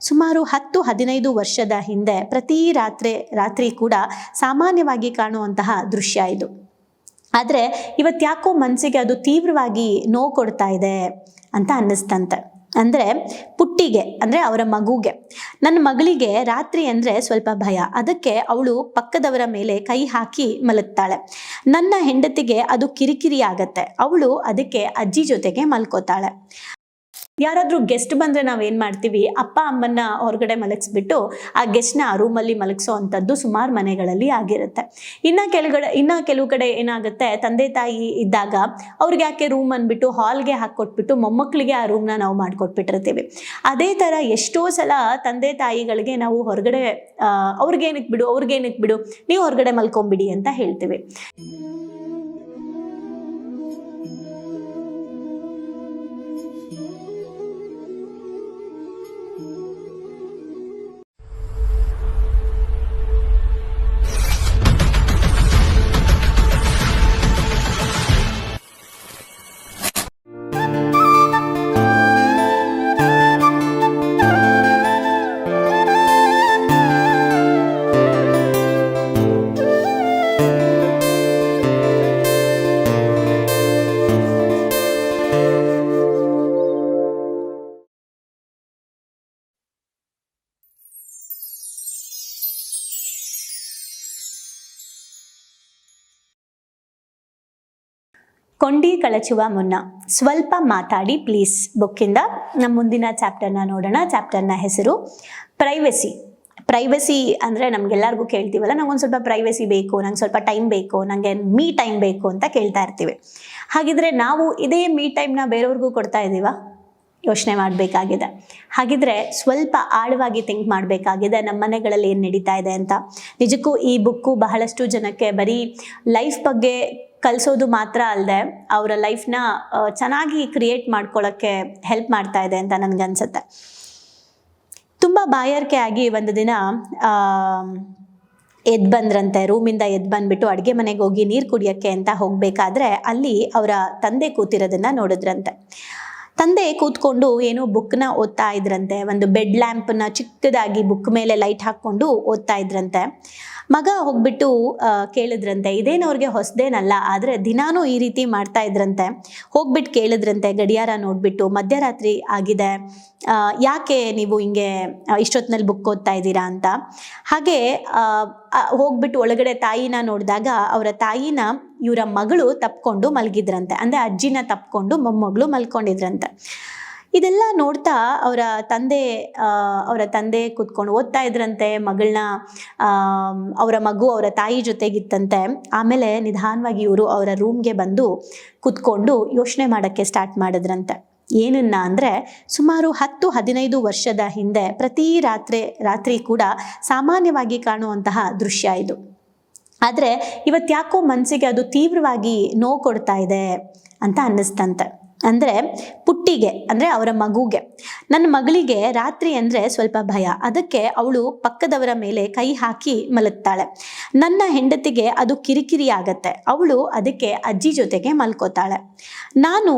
ಸುಮಾರು ಹತ್ತು ಹದಿನೈದು ವರ್ಷದ ಹಿಂದೆ ಪ್ರತಿ ರಾತ್ರಿ ರಾತ್ರಿ ಕೂಡ ಸಾಮಾನ್ಯವಾಗಿ ಕಾಣುವಂತಹ ದೃಶ್ಯ ಇದು. ಆದರೆ ಇವತ್ತ್ಯಾಕೋ ಮನಸ್ಸಿಗೆ ಅದು ತೀವ್ರವಾಗಿ ನೋವು ಕೊಡ್ತಾ ಇದೆ ಅಂತ ಅನ್ನಿಸ್ತಂತೆ. ಅಂದರೆ ಪುಟ್ಟಿಗೆ, ಅಂದರೆ ಅವರ ಮಗುಗೆ. ನನ್ನ ಮಗಳಿಗೆ ರಾತ್ರಿ ಅಂದರೆ ಸ್ವಲ್ಪ ಭಯ. ಅದಕ್ಕೆ ಅವಳು ಪಕ್ಕದವರ ಮೇಲೆ ಕೈ ಹಾಕಿ ಮಲಗ್ತಾಳೆ. ನನ್ನ ಹೆಂಡತಿಗೆ ಅದು ಕಿರಿಕಿರಿ ಆಗತ್ತೆ. ಅವಳು ಅದಕ್ಕೆ ಅಜ್ಜಿ ಜೊತೆಗೆ ಮಲ್ಕೋತಾಳೆ. ಯಾರಾದರೂ ಗೆಸ್ಟ್ ಬಂದರೆ ನಾವು ಏನು ಮಾಡ್ತೀವಿ? ಅಪ್ಪ, ಅಮ್ಮನ್ನ ಹೊರಗಡೆ ಮಲಗಿಸ್ಬಿಟ್ಟು ಆ ಗೆಸ್ಟ್ನ ಆ ರೂಮಲ್ಲಿ ಮಲಗಿಸೋ ಅಂಥದ್ದು ಸುಮಾರು ಮನೆಗಳಲ್ಲಿ ಆಗಿರುತ್ತೆ. ಇನ್ನು ಕೆಳಗಡೆ, ಇನ್ನು ಕೆಲವು ಕಡೆ ಏನಾಗುತ್ತೆ, ತಂದೆ, ತಾಯಿ ಇದ್ದಾಗ ಅವ್ರಿಗೆ ಯಾಕೆ ರೂಮ್ ಅಂದ್ಬಿಟ್ಟು ಹಾಲ್ಗೆ ಹಾಕ್ಕೊಟ್ಬಿಟ್ಟು ಮೊಮ್ಮಕ್ಕಳಿಗೆ ಆ ರೂಮ್ನ ನಾವು ಮಾಡಿಕೊಟ್ಬಿಟ್ಟಿರ್ತೀವಿ. ಅದೇ ಥರ ಎಷ್ಟೋ ಸಲ ತಂದೆ, ತಾಯಿಗಳಿಗೆ ನಾವು ಹೊರಗಡೆ ಅವ್ರಿಗೇನಕ್ಕೆ ಬಿಡು ಅವ್ರಿಗೇನಕ್ಕೆ ಬಿಡು ನೀವು ಹೊರಗಡೆ ಮಲ್ಕೊಂಬಿಡಿ ಅಂತ ಹೇಳ್ತೀವಿ. ಕೊಂಡಿ ಕಳಚುವ ಮುನ್ನ ಸ್ವಲ್ಪ ಮಾತಾಡಿ ಪ್ಲೀಸ್ ಬುಕ್ಕಿಂದ ನಮ್ಮ ಮುಂದಿನ ಚಾಪ್ಟರ್ನ ನೋಡೋಣ. ಚಾಪ್ಟರ್ನ ಹೆಸರು ಪ್ರೈವಸಿ ಪ್ರೈವಸಿ ಅಂದರೆ ನಮಗೆಲ್ಲರಿಗೂ ಕೇಳ್ತೀವಲ್ಲ, ನಂಗೊಂದು ಸ್ವಲ್ಪ ಪ್ರೈವಸಿ ಬೇಕು, ನಂಗೆ ಸ್ವಲ್ಪ ಟೈಮ್ ಬೇಕು ನನಗೆ ಮೀ ಟೈಮ್ ಬೇಕು ಅಂತ ಕೇಳ್ತಾ ಇರ್ತೀವಿ. ಹಾಗಿದ್ರೆ ನಾವು ಇದೇ ಮೀ ಟೈಮ್ನ ಬೇರೆಯವ್ರಿಗೂ ಕೊಡ್ತಾ ಇದ್ದೀವಾ? ಯೋಚನೆ ಮಾಡಬೇಕಾಗಿದೆ. ಹಾಗಿದ್ರೆ ಸ್ವಲ್ಪ ಆಳವಾಗಿ ಥಿಂಕ್ ಮಾಡಬೇಕಾಗಿದೆ, ನಮ್ಮ ಮನೆಗಳಲ್ಲಿ ಏನು ನಡೀತಾ ಇದೆ ಅಂತ. ನಿಜಕ್ಕೂ ಈ ಬುಕ್ಕು ಬಹಳಷ್ಟು ಜನಕ್ಕೆ ಬರೀ ಲೈಫ್ ಬಗ್ಗೆ ಕಲಿಸೋದು ಮಾತ್ರ ಅಲ್ಲದೆ ಅವರ ಲೈಫ್ನ ಚೆನ್ನಾಗಿ ಕ್ರಿಯೇಟ್ ಮಾಡ್ಕೊಳ್ಳೋಕ್ಕೆ ಹೆಲ್ಪ್ ಮಾಡ್ತಾ ಇದೆ ಅಂತ ನನಗನ್ಸುತ್ತೆ ತುಂಬ ಬಾಯಾರಿಕೆ ಆಗಿ ಒಂದು ದಿನ ಎದ್ದು ಬಂದ್ರಂತೆ, ರೂಮಿಂದ ಎದ್ದು ಬಂದ್ಬಿಟ್ಟು ಅಡುಗೆ ಮನೆಗೆ ಹೋಗಿ ನೀರು ಕುಡಿಯೋಕ್ಕೆ ಅಂತ ಹೋಗಬೇಕಾದ್ರೆ ಅಲ್ಲಿ ಅವರ ತಂದೆ ಕೂತಿರೋದನ್ನ ನೋಡಿದ್ರಂತೆ. ತಂದೆ ಕೂತ್ಕೊಂಡು ಏನೋ ಬುಕ್ನ ಓದ್ತಾ ಇದ್ರಂತೆ, ಒಂದು ಬೆಡ್ ಲ್ಯಾಂಪ್ನ ಚಿಕ್ಕದಾಗಿ ಬುಕ್ ಮೇಲೆ ಲೈಟ್ ಹಾಕ್ಕೊಂಡು ಓದ್ತಾ ಇದ್ರಂತೆ. ಮಗ ಹೋಗ್ಬಿಟ್ಟು ಕೇಳಿದ್ರಂತೆ ಇದೇನು ಅವ್ರಿಗೆ ಹೊಸದೇನಲ್ಲ, ಆದರೆ ದಿನಾನೂ ಈ ರೀತಿ ಮಾಡ್ತಾ ಇದ್ರಂತೆ. ಹೋಗ್ಬಿಟ್ಟು ಕೇಳಿದ್ರಂತೆ, ಗಡಿಯಾರ ನೋಡ್ಬಿಟ್ಟು, ಮಧ್ಯರಾತ್ರಿ ಆಗಿದೆ ಯಾಕೆ ನೀವು ಹಿಂಗೆ ಇಷ್ಟೊತ್ತಿನಲ್ಲಿ ಬುಕ್ ಓದ್ತಾ ಇದ್ದೀರಾ ಅಂತ. ಹಾಗೆ ಹೋಗ್ಬಿಟ್ಟು ಒಳಗಡೆ ತಾಯಿನ ನೋಡಿದಾಗ, ಅವರ ತಾಯಿನ ಇವರ ಮಗಳು ತಪ್ಕೊಂಡು ಮಲಗಿದ್ರಂತೆ, ಅಂದರೆ ಅಜ್ಜಿನ ತಪ್ಕೊಂಡು ಮೊಮ್ಮಗಳು ಮಲ್ಕೊಂಡಿದ್ರಂತೆ. ಇದೆಲ್ಲ ನೋಡ್ತಾ ಅವರ ತಂದೆ ಅವರ ತಂದೆ ಕೂತ್ಕೊಂಡು ಓದ್ತಾ ಇದ್ರಂತೆ, ಮಗಳನ್ನ ಅವರ ಮಗು ಅವರ ತಾಯಿ ಜೊತೆಗಿತ್ತಂತೆ. ಆಮೇಲೆ ನಿಧಾನವಾಗಿ ಇವರು ಅವರ ರೂಮ್ಗೆ ಬಂದು ಕೂತ್ಕೊಂಡು ಯೋಚನೆ ಮಾಡೋಕ್ಕೆ ಸ್ಟಾರ್ಟ್ ಮಾಡಿದ್ರಂತೆ. ಏನನ್ನ ಅಂದರೆ, ಸುಮಾರು ಹತ್ತು, ಹದಿನೈದು ವರ್ಷದ ಹಿಂದೆ ಪ್ರತಿ ರಾತ್ರಿ ರಾತ್ರಿ ಕೂಡ ಸಾಮಾನ್ಯವಾಗಿ ಕಾಣುವಂತಹ ದೃಶ್ಯ ಇದು. ಆದರೆ ಇವತ್ತ್ಯಾಕೋ ಮನಸ್ಸಿಗೆ ಅದು ತೀವ್ರವಾಗಿ ನೋವು ಕೊಡ್ತಾ ಇದೆ ಅಂತ ಅನ್ನಿಸ್ತಂತೆ. ಅಂದರೆ ಪುಟ್ಟಿಗೆ, ಅಂದರೆ ಅವರ ಮಗುಗೆ. ನನ್ನ ಮಗಳಿಗೆ ರಾತ್ರಿ ಅಂದರೆ ಸ್ವಲ್ಪ ಭಯ. ಅದಕ್ಕೆ ಅವಳು ಪಕ್ಕದವರ ಮೇಲೆ ಕೈ ಹಾಕಿ ಮಲಗ್ತಾಳೆ. ನನ್ನ ಹೆಂಡತಿಗೆ ಅದು ಕಿರಿಕಿರಿ ಆಗತ್ತೆ ಅವಳು ಅದಕ್ಕೆ ಅಜ್ಜಿ ಜೊತೆಗೆ ಮಲ್ಕೋತಾಳೆ. ನಾನು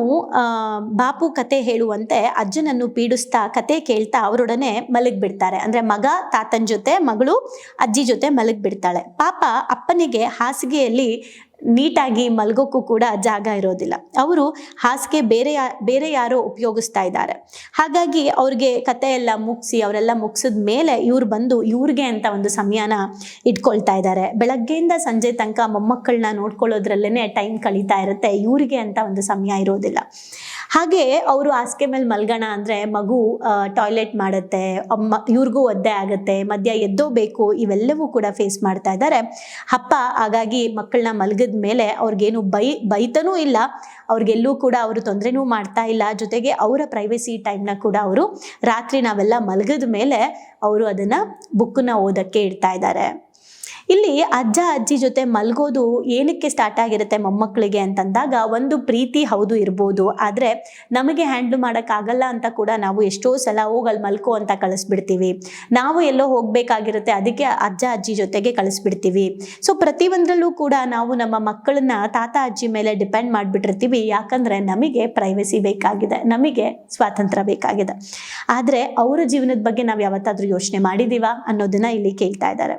ಬಾಪು ಕತೆ ಹೇಳುವಂತೆ ಅಜ್ಜನನ್ನು ಪೀಡಿಸ್ತಾ ಕತೆ ಕೇಳ್ತಾ ಅವರೊಡನೆ ಮಲಗಿಬಿಡ್ತಾರೆ. ಅಂದರೆ ಮಗ ತಾತನ ಜೊತೆ, ಮಗಳು ಅಜ್ಜಿ ಜೊತೆ ಮಲಗಿಬಿಡ್ತಾಳೆ. ಪಾಪ ಅಪ್ಪನಿಗೆ ಹಾಸಿಗೆಯಲ್ಲಿ ನೀಟಾಗಿ ಮಲ್ಗೋಕ್ಕೂ ಕೂಡ ಜಾಗ ಇರೋದಿಲ್ಲ. ಅವರು ಹಾಸಿಗೆ ಬೇರೆ ಬೇರೆ ಯಾರೋ ಉಪಯೋಗಿಸ್ತಾ ಇದ್ದಾರೆ. ಹಾಗಾಗಿ ಅವ್ರಿಗೆ ಕತೆ ಎಲ್ಲ ಮುಗಿಸಿ, ಅವರೆಲ್ಲ ಮುಗಿಸಿದ ಮೇಲೆ ಇವ್ರು ಬಂದು ಇವ್ರಿಗೆ ಅಂತ ಒಂದು ಸಮಯನ ಇಟ್ಕೊಳ್ತಾ ಇದ್ದಾರೆ. ಬೆಳಗ್ಗೆಯಿಂದ ಸಂಜೆ ತನಕ ಮೊಮ್ಮಕ್ಕಳನ್ನ ನೋಡ್ಕೊಳ್ಳೋದ್ರಲ್ಲೇ ಟೈಮ್ ಕಳೀತಾ ಇರುತ್ತೆ. ಇವರಿಗೆ ಅಂತ ಒಂದು ಸಮಯ ಇರೋದಿಲ್ಲ. ಹಾಗೆ ಅವರು ಹಾಸಿಗೆ ಮೇಲೆ ಮಲ್ಗೋಣ ಅಂದರೆ ಮಗು ಟಾಯ್ಲೆಟ್ ಮಾಡುತ್ತೆ ಇವ್ರಿಗೂ ಒದ್ದೆ ಆಗುತ್ತೆ, ಮಧ್ಯ ಎದ್ದೋಬೇಕು ಇವೆಲ್ಲವೂ ಕೂಡ ಫೇಸ್ ಮಾಡ್ತಾ ಇದ್ದಾರೆ. ಅಪ್ಪ ಹಾಗಾಗಿ ಮಕ್ಕಳನ್ನ ಮಲಗಿದ ಮೇಲೆ ಅವ್ರಿಗೇನು ಬೈ, ಬೈತನೂ ಇಲ್ಲ. ಅವ್ರಿಗೆಲ್ಲೂ ಕೂಡ ಅವರು ತೊಂದರೆನೂ ಮಾಡ್ತಾ ಇಲ್ಲ. ಜೊತೆಗೆ ಅವರ ಪ್ರೈವೇಸಿ ಟೈಮ್ನ ಕೂಡ ಅವರು ರಾತ್ರಿ ನಾವೆಲ್ಲ ಮಲಗಿದ ಮೇಲೆ ಅವರು ಅದನ್ನು ಬುಕ್ಕನ್ನ ಓದೋಕ್ಕೆ ಇಡ್ತಾ ಇದ್ದಾರೆ. ಇಲ್ಲಿ ಅಜ್ಜ ಅಜ್ಜಿ ಜೊತೆ ಮಲ್ಗೋದು ಏನಕ್ಕೆ ಸ್ಟಾರ್ಟ್ ಆಗಿರುತ್ತೆ ಮೊಮ್ಮಕ್ಕಳಿಗೆ ಅಂತಂದಾಗ ಒಂದು ಪ್ರೀತಿ ಹೌದು ಇರ್ಬೋದು. ಆದರೆ ನಮಗೆ ಹ್ಯಾಂಡ್ಲ್ ಮಾಡೋಕ್ಕಾಗಲ್ಲ ಅಂತ ಕೂಡ ನಾವು ಎಷ್ಟೋ ಸಲ ಹೋಗಲ್ ಮಲ್ಕೋ ಅಂತ ಕಳಿಸ್ಬಿಡ್ತೀವಿ. ನಾವು ಎಲ್ಲೋ ಹೋಗಬೇಕಾಗಿರುತ್ತೆ ಅದಕ್ಕೆ ಅಜ್ಜ ಅಜ್ಜಿ ಜೊತೆಗೆ ಕಳಿಸ್ಬಿಡ್ತೀವಿ. ಸೊ ಪ್ರತಿಯೊಂದರಲ್ಲೂ ಕೂಡ ನಾವು ನಮ್ಮ ಮಕ್ಕಳನ್ನ ತಾತ ಅಜ್ಜಿ ಮೇಲೆ ಡಿಪೆಂಡ್ ಮಾಡಿಬಿಟ್ಟಿರ್ತೀವಿ. ಯಾಕಂದರೆ ನಮಗೆ ಪ್ರೈವಸಿ ಬೇಕಾಗಿದೆ, ನಮಗೆ ಸ್ವಾತಂತ್ರ್ಯ ಬೇಕಾಗಿದೆ. ಆದರೆ ಅವರ ಜೀವನದ ಬಗ್ಗೆ ನಾವು ಯಾವತ್ತಾದರೂ ಯೋಚನೆ ಮಾಡಿದ್ದೀವಾ ಅನ್ನೋದನ್ನ ಇಲ್ಲಿ ಕೇಳ್ತಾ ಇದ್ದಾರೆ.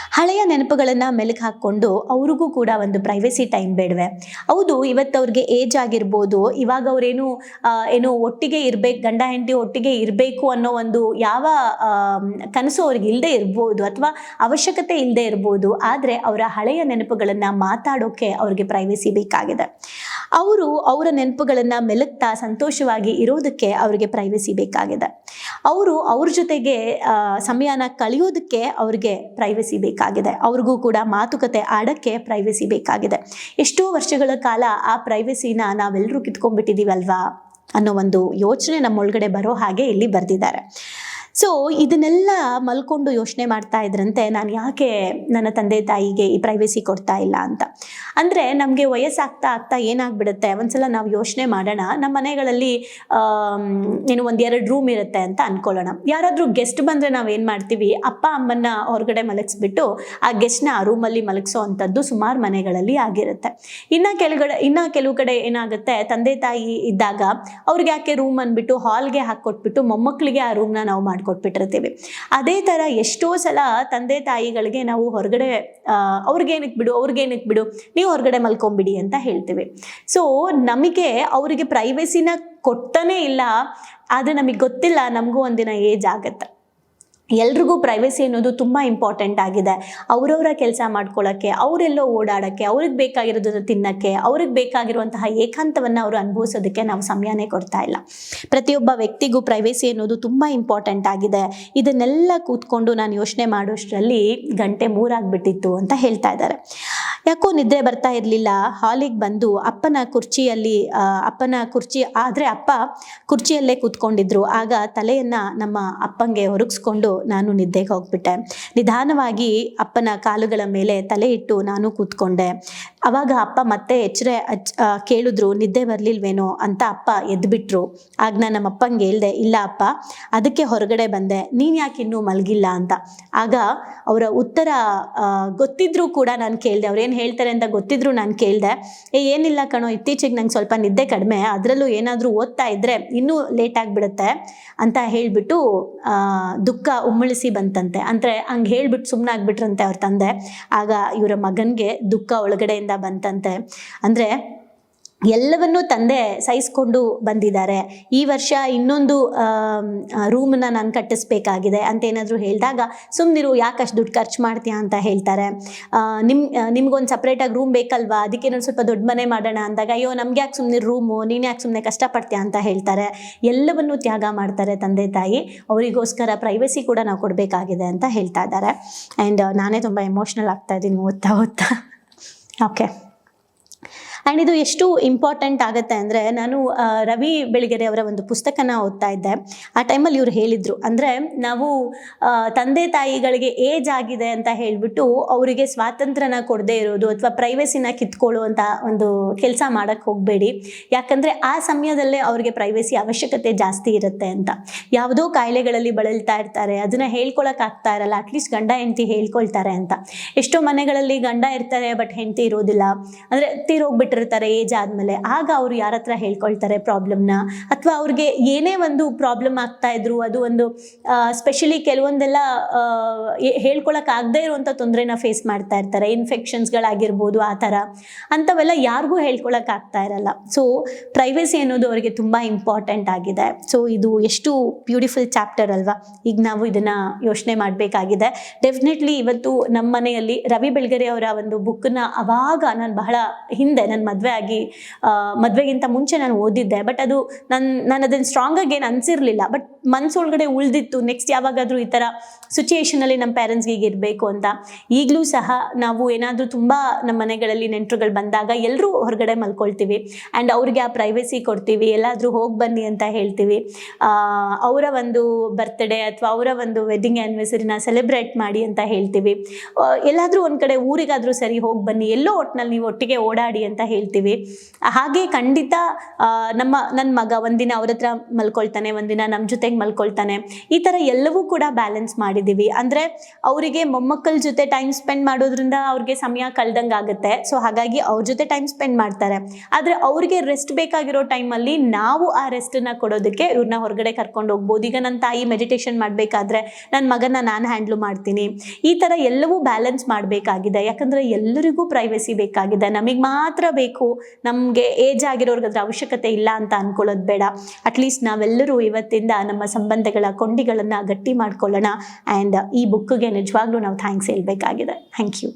ಹಳೆಯ ನೆನಪುಗಳನ್ನು ಮೆಲುಕು ಹಾಕ್ಕೊಂಡು ಅವ್ರಿಗೂ ಕೂಡ ಒಂದು ಪ್ರೈವಸಿ ಟೈಮ್ ಬೇಡವೆ. ಹೌದು, ಇವತ್ತು ಅವ್ರಿಗೆ ಏಜ್ ಆಗಿರ್ಬೋದು, ಇವಾಗ ಅವರೇನು ಏನು ಒಟ್ಟಿಗೆ ಇರಬೇಕು, ಗಂಡ ಹೆಂಡತಿ ಒಟ್ಟಿಗೆ ಇರಬೇಕು ಅನ್ನೋ ಒಂದು ಯಾವ ಕನಸು ಅವ್ರಿಗೆ ಇಲ್ಲದೆ ಇರ್ಬೋದು ಅಥವಾ ಅವಶ್ಯಕತೆ ಇಲ್ಲದೆ ಇರ್ಬೋದು, ಆದರೆ ಅವರ ಹಳೆಯ ನೆನಪುಗಳನ್ನು ಮಾತಾಡೋಕ್ಕೆ ಅವ್ರಿಗೆ ಪ್ರೈವಸಿ ಬೇಕಾಗಿದೆ. ಅವರು ಅವರ ನೆನಪುಗಳನ್ನು ಮೆಲುಕ್ತಾ ಸಂತೋಷವಾಗಿ ಇರೋದಕ್ಕೆ ಅವರಿಗೆ ಪ್ರೈವಸಿ ಬೇಕಾಗಿದೆ. ಅವರು ಅವ್ರ ಜೊತೆಗೆ ಸಮಯನ ಕಳೆಯೋದಕ್ಕೆ ಅವ್ರಿಗೆ ಪ್ರೈವಸಿ ಬೇಕಾಗಿದೆ. ಅವ್ರಿಗೂ ಕೂಡ ಮಾತುಕತೆ ಆಡಕ್ಕೆ ಪ್ರೈವಸಿ ಬೇಕಾಗಿದೆ. ಎಷ್ಟೋ ವರ್ಷಗಳ ಕಾಲ ಆ ಪ್ರೈವಸಿನ ನಾವೆಲ್ಲರೂ ಕಿತ್ಕೊಂಡ್ಬಿಟ್ಟಿದೀವಲ್ವಾ ಅನ್ನೋ ಒಂದು ಯೋಚನೆ ನಮ್ಮೊಳಗಡೆ ಬರೋ ಹಾಗೆ ಇಲ್ಲಿ ಬರೆದಿದ್ದಾರೆ. ಸೊ ಇದನ್ನೆಲ್ಲ ಮಲ್ಕೊಂಡು ಯೋಚನೆ ಮಾಡ್ತಾ ಇದ್ರಂತೆ, ನಾನು ಯಾಕೆ ನನ್ನ ತಂದೆ ತಾಯಿಗೆ ಈ ಪ್ರೈವಸಿ ಕೊಡ್ತಾ ಇಲ್ಲ ಅಂತ. ಅಂದರೆ ನಮಗೆ ವಯಸ್ಸಾಗ್ತಾ ಆಗ್ತಾ ಏನಾಗ್ಬಿಡುತ್ತೆ, ಒಂದ್ಸಲ ನಾವು ಯೋಚನೆ ಮಾಡೋಣ ನಮ್ಮ ಮನೆಗಳಲ್ಲಿ ಏನು ಒಂದು ಎರಡು ರೂಮ್ ಇರುತ್ತೆ ಅಂತ ಅನ್ಕೊಳ್ಳೋಣ. ಯಾರಾದರೂ ಗೆಸ್ಟ್ ಬಂದರೆ ನಾವು ಏನು ಮಾಡ್ತೀವಿ, ಅಪ್ಪ, ಅಮ್ಮನ್ನ ಹೊರಗಡೆ ಮಲಗಿಸ್ಬಿಟ್ಟು ಆ ಗೆಸ್ಟ್ನ ಆ ರೂಮಲ್ಲಿ ಮಲಗಿಸೋ ಅಂಥದ್ದು ಸುಮಾರು ಮನೆಗಳಲ್ಲಿ ಆಗಿರುತ್ತೆ. ಇನ್ನು ಕೆಳಗಡೆ, ಇನ್ನು ಕೆಲವು ಕಡೆ ಏನಾಗುತ್ತೆ, ತಂದೆ ತಾಯಿ ಇದ್ದಾಗ ಅವ್ರಿಗೆ ಯಾಕೆ ರೂಮ್ ಅಂದ್ಬಿಟ್ಟು ಹಾಲ್ಗೆ ಹಾಕ್ಕೊಟ್ಬಿಟ್ಟು ಮೊಮ್ಮಕ್ಕಳಿಗೆ ಆ ರೂಮ್ನ ನಾವು ಮಾಡಿಕೊಟ್ಬಿಟ್ಟಿರ್ತೀವಿ. ಅದೇ ಥರ ಎಷ್ಟೋ ಸಲ ತಂದೆ ತಾಯಿಗಳಿಗೆ ನಾವು ಹೊರಗಡೆ ಅವ್ರಿಗೇನಕ್ಕೆ ಬಿಡು ಅವ್ರಿಗೇನಕ್ಕೆ ಬಿಡು, ನೀವು ಹೊರಗಡೆ ಮಲ್ಕೊಂಬಿಡಿ ಅಂತ ಹೇಳ್ತೀವಿ. ಸೊ ನಮಗೆ ಅವರಿಗೆ ಪ್ರೈವಸಿನ ಕೊಟ್ಟನೇ ಇಲ್ಲ, ಆದರೆ ನಮಗೆ ಗೊತ್ತಿಲ್ಲ ನಮಗೂ ಒಂದಿನ ಏಜ್ ಆಗುತ್ತೆ. ಎಲ್ರಿಗೂ ಪ್ರೈವಸಿ ಅನ್ನೋದು ತುಂಬ ಇಂಪಾರ್ಟೆಂಟ್ ಆಗಿದೆ. ಅವರವರ ಕೆಲಸ ಮಾಡ್ಕೊಳ್ಳೋಕ್ಕೆ ಅವರೆಲ್ಲೋ ಓಡಾಡೋಕ್ಕೆ, ಅವ್ರಿಗೆ ಬೇಕಾಗಿರೋದನ್ನು ತಿನ್ನೋಕ್ಕೆ, ಅವ್ರಿಗೆ ಬೇಕಾಗಿರುವಂತಹ ಏಕಾಂತವನ್ನು ಅವರು ಅನುಭವಿಸೋದಕ್ಕೆ ನಾವು ಸಮಯನೇ ಕೊಡ್ತಾ ಇಲ್ಲ. ಪ್ರತಿಯೊಬ್ಬ ವ್ಯಕ್ತಿಗೂ ಪ್ರೈವಸಿ ಅನ್ನೋದು ತುಂಬ ಇಂಪಾರ್ಟೆಂಟ್ ಆಗಿದೆ. ಇದನ್ನೆಲ್ಲ ಕೂತ್ಕೊಂಡು ನಾನು ಯೋಚನೆ ಮಾಡೋಷ್ಟರಲ್ಲಿ ಗಂಟೆ ಮೂರಾಗ್ಬಿಟ್ಟಿತ್ತು ಅಂತ ಹೇಳ್ತಾ ಇದ್ದಾರೆ. ಯಾಕೋ ನಿದ್ರೆ ಬರ್ತಾ ಇರಲಿಲ್ಲ. ಹಾಲಿಗೆ ಬಂದು ಅಪ್ಪನ ಕುರ್ಚಿಯಲ್ಲಿ ಅಪ್ಪನ ಕುರ್ಚಿ, ಆದರೆ ಅಪ್ಪ ಕುರ್ಚಿಯಲ್ಲೇ ಕೂತ್ಕೊಂಡಿದ್ರು. ಆಗ ತಲೆಯನ್ನ ನಮ್ಮ ಅಪ್ಪಂಗೆ ಒರಗಿಸ್ಕೊಂಡು ನಾನು ನಿದ್ದೆಗೆ ಹೋಗ್ಬಿಟ್ಟೆ. ನಿಧಾನವಾಗಿ ಅಪ್ಪನ ಕಾಲುಗಳ ಮೇಲೆ ತಲೆ ಇಟ್ಟು ನಾನು ಕೂತ್ಕೊಂಡೆ. ಅವಾಗ ಅಪ್ಪ ಮತ್ತೆ ಎಚ್ಚರೆ ಕೇಳಿದ್ರು, ನಿದ್ದೆ ಬರ್ಲಿಲ್ವೇನೋ ಅಂತ ಅಪ್ಪ ಎದ್ಬಿಟ್ರು. ಆಗ ನಾನು ನಮ್ಮ ಅಪ್ಪಂಗೆ ಹೇಳ್ದೆ, ಇಲ್ಲ ಅಪ್ಪ, ಅದಕ್ಕೆ ಹೊರಗಡೆ ಬಂದೆ, ನೀನು ಯಾಕೆ ಇನ್ನೂ ಮಲಗಿಲ್ಲ ಅಂತ. ಆಗ ಅವರ ಉತ್ತರ ಗೊತ್ತಿದ್ರು ಕೂಡ ನಾನು ಕೇಳಿದೆ ಅವ್ರೇನು ಹೇಳ್ತಾರೆ ಅಂತ ಗೊತ್ತಿದ್ರು ನಾನು ಕೇಳಿದೆ. ಏ, ಏನಿಲ್ಲ ಕಣೋ, ಇತ್ತೀಚೆಗೆ ನಂಗೆ ಸ್ವಲ್ಪ ನಿದ್ದೆ ಕಡಿಮೆ, ಅದರಲ್ಲೂ ಏನಾದರೂ ಓದ್ತಾ ಇದ್ರೆ ಇನ್ನೂ ಲೇಟ್ ಆಗಿಬಿಡುತ್ತೆ ಅಂತ ಹೇಳಿಬಿಟ್ಟು ದುಃಖ ಉಮ್ಮಳಿಸಿ ಬಂತಂತೆ. ಅಂದರೆ ಹಂಗೆ ಹೇಳ್ಬಿಟ್ಟು ಸುಮ್ಮನೆ ಆಗ್ಬಿಟ್ರಂತೆ ಅವ್ರ ತಂದೆ. ಆಗ ಇವರ ಮಗನಿಗೆ ದುಃಖ ಒಳಗಡೆಯಿಂದ ಬಂತಂತೆ. ಅಂದರೆ ಎಲ್ಲವನ್ನೂ ತಂದೆ ಸಹಿಸ್ಕೊಂಡು ಬಂದಿದ್ದಾರೆ. ಈ ವರ್ಷ ಇನ್ನೊಂದು ರೂಮನ್ನ ನಾನು ಕಟ್ಟಿಸ್ಬೇಕಾಗಿದೆ ಅಂತ ಏನಾದರೂ ಹೇಳಿದಾಗ ಸುಮ್ಮನಿರು ಯಾಕಷ್ಟು ದುಡ್ಡು ಖರ್ಚು ಮಾಡ್ತೀಯ ಅಂತ ಹೇಳ್ತಾರೆ. ನಿಮ್ಮ ನಿಮ್ಗೊಂದು ಸಪ್ರೇಟಾಗಿ ರೂಮ್ ಬೇಕಲ್ವಾ? ಅದಕ್ಕೆ ನಾನು ಸ್ವಲ್ಪ ದೊಡ್ಡ ಮನೆ ಮಾಡೋಣ ಅಂದಾಗ, ಅಯ್ಯೋ, ನಮ್ಗೆ ಯಾಕೆ ಸುಮ್ಮನೆ ರೂಮು ನೀನು ಯಾಕೆ ಸುಮ್ಮನೆ ಕಷ್ಟಪಡ್ತೀಯಾ? ಅಂತ ಹೇಳ್ತಾರೆ. ಎಲ್ಲವನ್ನೂ ತ್ಯಾಗ ಮಾಡ್ತಾರೆ ತಂದೆ, ತಾಯಿ. ಅವರಿಗೋಸ್ಕರ ಪ್ರೈವಸಿ ಕೂಡ ನಾವು ಕೊಡಬೇಕಾಗಿದೆ ಅಂತ ಹೇಳ್ತಾ ಇದ್ದಾರೆ. ಆ್ಯಂಡ್ ನಾನೇ ತುಂಬ ಎಮೋಷ್ನಲ್ ಆಗ್ತಾ ಇದ್ದೀನಿ ಓದ್ತಾ ಓದ್ತಾ. Okay. ಆ್ಯಂಡ್ ಇದು ಎಷ್ಟು ಇಂಪಾರ್ಟೆಂಟ್ ಆಗುತ್ತೆ ಅಂದರೆ ನಾನು ರವಿ ಬೆಳಗೆರೆ ಅವರ ಒಂದು ಪುಸ್ತಕನ ಓದ್ತಾ ಇದ್ದೆ. ಆ ಟೈಮಲ್ಲಿ ಇವರು ಹೇಳಿದರು, ಅಂದರೆ ನಾವು ತಂದೆ ತಾಯಿಗಳಿಗೆ ಏಜ್ ಆಗಿದೆ ಅಂತ ಹೇಳಿಬಿಟ್ಟು ಅವರಿಗೆ ಸ್ವಾತಂತ್ರ್ಯನ ಕೊಡದೇ ಇರೋದು ಅಥವಾ ಪ್ರೈವಸಿನ ಕಿತ್ಕೊಳ್ಳುವಂಥ ಒಂದು ಕೆಲಸ ಮಾಡೋಕ್ಕೆ ಹೋಗಬೇಡಿ. ಯಾಕಂದರೆ ಆ ಸಮಯದಲ್ಲೇ ಅವ್ರಿಗೆ ಪ್ರೈವಸಿ ಅವಶ್ಯಕತೆ ಜಾಸ್ತಿ ಇರುತ್ತೆ ಅಂತ. ಯಾವುದೋ ಕಾಯಿಲೆಗಳಲ್ಲಿ ಬಳಲ್ತಾ ಇರ್ತಾರೆ, ಅದನ್ನು ಹೇಳ್ಕೊಳಕ್ಕಾಗ್ತಾ ಇರಲ್ಲ ಅಟ್ಲೀಸ್ಟ್ ಗಂಡ ಹೆಂಡತಿ ಹೇಳ್ಕೊಳ್ತಾರೆ ಅಂತ. ಎಷ್ಟೋ ಮನೆಗಳಲ್ಲಿ ಗಂಡ ಇರ್ತಾರೆ ಬಟ್ ಹೆಂಡತಿ ಇರೋದಿಲ್ಲ. ಅಂದರೆ ತೀರೋಗ್ಬಿಟ್ಟಿರ್ತಾರೆ ಏಜ್ ಆದಮೇಲೆ, ಆಗ ಅವರು ಯಾರ ಹತ್ರ ಹೇಳ್ಕೊಳ್ತಾರೆ ಪ್ರಾಬ್ಲಮ್ನ ಅಥವಾ ಅವ್ರಿಗೆ ಏನೇ ಒಂದು ಪ್ರಾಬ್ಲಮ್ ಆಗ್ತಾ ಇದ್ರು, ಅದು ಒಂದು ಸ್ಪೆಷಲಿ ಕೆಲವೊಂದೆಲ್ಲ ಹೇಳ್ಕೊಳಕ್ಕಾಗದೇ ಇರುವಂಥ ತೊಂದರೆನ ಫೇಸ್ ಮಾಡ್ತಾ ಇರ್ತಾರೆ. ಇನ್ಫೆಕ್ಷನ್ಸ್ಗಳಾಗಿರ್ಬೋದು ಆ ಥರ. ಅಂಥವೆಲ್ಲ ಯಾರಿಗೂ ಹೇಳ್ಕೊಳಕ್ಕಾಗ್ತಾ ಇರಲ್ಲ. ಸೊ ಪ್ರೈವಸಿ ಅನ್ನೋದು ಅವರಿಗೆ ತುಂಬ ಇಂಪಾರ್ಟೆಂಟ್ ಆಗಿದೆ. ಸೊ ಇದು ಎಷ್ಟು ಬ್ಯೂಟಿಫುಲ್ ಚಾಪ್ಟರ್ ಅಲ್ವಾ? ಈಗ ನಾವು ಇದನ್ನ ಯೋಚನೆ ಮಾಡಬೇಕಾಗಿದೆ. ಡೆಫಿನೆಟ್ಲಿ ಇವತ್ತು ನಮ್ಮ ಮನೆಯಲ್ಲಿ ರವಿ ಬೆಳಗೆರೆ ಅವರ ಒಂದು ಬುಕ್ನ ಅವಾಗ ನಾನು ಬಹಳ ಹಿಂದೆ, ನನ್ನ ನನ್ನ ಮದುವೆ ಆಗಿ ಮದ್ವೆಗಿಂತ ಮುಂಚೆ ನಾನು ಓದಿದ್ದೆ. ಬಟ್ ಅದು ನನ್ನ ನಾನು ಅದನ್ನು ಸ್ಟ್ರಾಂಗಾಗಿ ಏನು ಅನ್ಸಿರ್ಲಿಲ್ಲ. ಬಟ್ ಮನ್ಸೊಳಗಡೆ ಉಳಿದಿತ್ತು. ನೆಕ್ಸ್ಟ್ ಯಾವಾಗಾದರೂ ಈ ಥರ ಸಿಚುಯೇಷನಲ್ಲಿ ನಮ್ಮ ಪೇರೆಂಟ್ಸ್ಗೆ ಹೀಗೆ ಇರಬೇಕು ಅಂತ. ಈಗಲೂ ಸಹ ನಾವು ಏನಾದರೂ ತುಂಬ ನಮ್ಮ ಮನೆಗಳಲ್ಲಿ ನೆಂಟರುಗಳು ಬಂದಾಗ ಎಲ್ಲರೂ ಹೊರಗಡೆ ಮಲ್ಕೊಳ್ತೀವಿ. ಆ್ಯಂಡ್ ಅವ್ರಿಗೆ ಆ ಪ್ರೈವಸಿ ಕೊಡ್ತೀವಿ. ಎಲ್ಲಾದರೂ ಹೋಗಿ ಬನ್ನಿ ಅಂತ ಹೇಳ್ತೀವಿ. ಅವರ ಒಂದು ಬರ್ತ್ಡೇ ಅಥವಾ ಅವರ ಒಂದು ವೆಡ್ಡಿಂಗ್ ಆ್ಯನಿವರ್ಸರಿನ ಸೆಲೆಬ್ರೇಟ್ ಮಾಡಿ ಅಂತ ಹೇಳ್ತೀವಿ. ಎಲ್ಲಾದರೂ ಒಂದು ಕಡೆ ಊರಿಗಾದರೂ ಸರಿ ಹೋಗಿ ಬನ್ನಿ. ಎಲ್ಲೋ ಒಟ್ಟಿನಲ್ಲಿ ನೀವು ಒಟ್ಟಿಗೆ ಓಡಾಡಿ ಅಂತ ಹೇಳ್ತೀವಿ. ಹಾಗೆ ಖಂಡಿತ ನಮ್ಮ ನನ್ನ ಮಗ ಒಂದಿನ ಅವ್ರ ಹತ್ರ ಮಲ್ಕೊಳ್ತಾನೆ, ಒಂದಿನ ನಮ್ಮ ಜೊತೆಗೆ ಮಲ್ಕೊಳ್ತಾನೆ ಈ ಥರ ಎಲ್ಲವೂ ಕೂಡ ಬ್ಯಾಲೆನ್ಸ್ ಮಾಡಿದ್ದೀವಿ. ಅಂದರೆ ಅವರಿಗೆ ಮೊಮ್ಮಕ್ಕಳ ಜೊತೆ ಟೈಮ್ ಸ್ಪೆಂಡ್ ಮಾಡೋದ್ರಿಂದ ಅವ್ರಿಗೆ ಸಮಯ ಕಳ್ದಂಗೆ ಆಗುತ್ತೆ. ಸೊ ಹಾಗಾಗಿ ಅವ್ರ ಜೊತೆ ಟೈಮ್ ಸ್ಪೆಂಡ್ ಮಾಡ್ತಾರೆ. ಆದರೆ ಅವ್ರಿಗೆ ರೆಸ್ಟ್ ಬೇಕಾಗಿರೋ ಟೈಮಲ್ಲಿ ನಾವು ಆ ರೆಸ್ಟನ್ನ ಕೊಡೋದಕ್ಕೆ ಇವ್ರನ್ನ ಹೊರಗಡೆ ಕರ್ಕೊಂಡು ಹೋಗ್ಬೋದು. ಈಗ ನನ್ನ ತಾಯಿ ಮೆಡಿಟೇಷನ್ ಮಾಡಬೇಕಾದ್ರೆ ನನ್ನ ಮಗನ ನಾನು ಹ್ಯಾಂಡ್ಲ್ ಮಾಡ್ತೀನಿ. ಈ ಥರ ಎಲ್ಲವೂ ಬ್ಯಾಲೆನ್ಸ್ ಮಾಡಬೇಕಾಗಿದೆ. ಯಾಕಂದರೆ ಎಲ್ಲರಿಗೂ ಪ್ರೈವಸಿ ಬೇಕಾಗಿದೆ. ನಮಗೆ ಮಾತ್ರ ಬೇಕು. ನಮಗೆ ಏಜ್ ಆಗಿರೋರ್ಗೆ ಅದ್ರ ಅವಶ್ಯಕತೆ ಇಲ್ಲ ಅಂತ ಅನ್ಕೊಳ್ಳೋದು ಬೇಡ. ಅಟ್ಲೀಸ್ಟ್ ನಾವೆಲ್ಲರೂ ಇವತ್ತಿಂದ ನಮ್ಮ ಸಂಬಂಧಗಳ ಕೊಂಡಿಗಳನ್ನು ಗಟ್ಟಿ ಮಾಡ್ಕೊಳ್ಳೋಣ. ಆ್ಯಂಡ್ ಈ ಬುಕ್ಗೆ ನಿಜವಾಗ್ಲೂ ನಾವು ಥ್ಯಾಂಕ್ಸ್ ಹೇಳಬೇಕಾಗಿದೆ. Thank you